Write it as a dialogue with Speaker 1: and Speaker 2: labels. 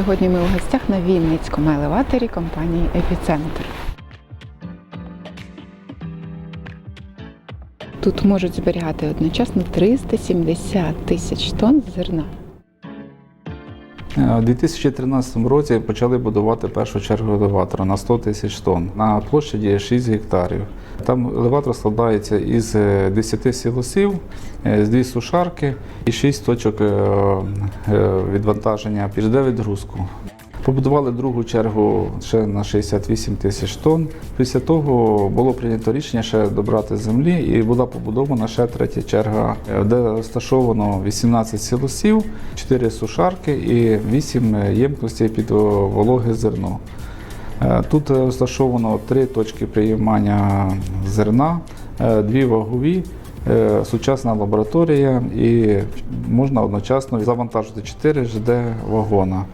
Speaker 1: Сьогодні ми у гостях на Вінницькому елеваторі компанії Епіцентр. Тут можуть зберігати одночасно 370 тисяч тонн зерна.
Speaker 2: У 2013 році почали будувати першу чергу елеватора на 100 тисяч тонн на площаді 6 гектарів. Там елеватор складається із е, 10 сілосів, е, з 2 сушарки і 6 точок е, е, відвантаження під відгрузку. Побудували другу чергу ще на 68 тисяч тонн. Після того було прийнято рішення ще добрати землі і була побудована ще третя черга, е, де розташовано 18 сілосів, 4 сушарки і 8 ємкостей під вологе зерно. Е, Тут е, розташовано три точки приймання зерна, е, дві вагові, сучасна лабораторія і можна одночасно завантажити 4 ЖД вагона.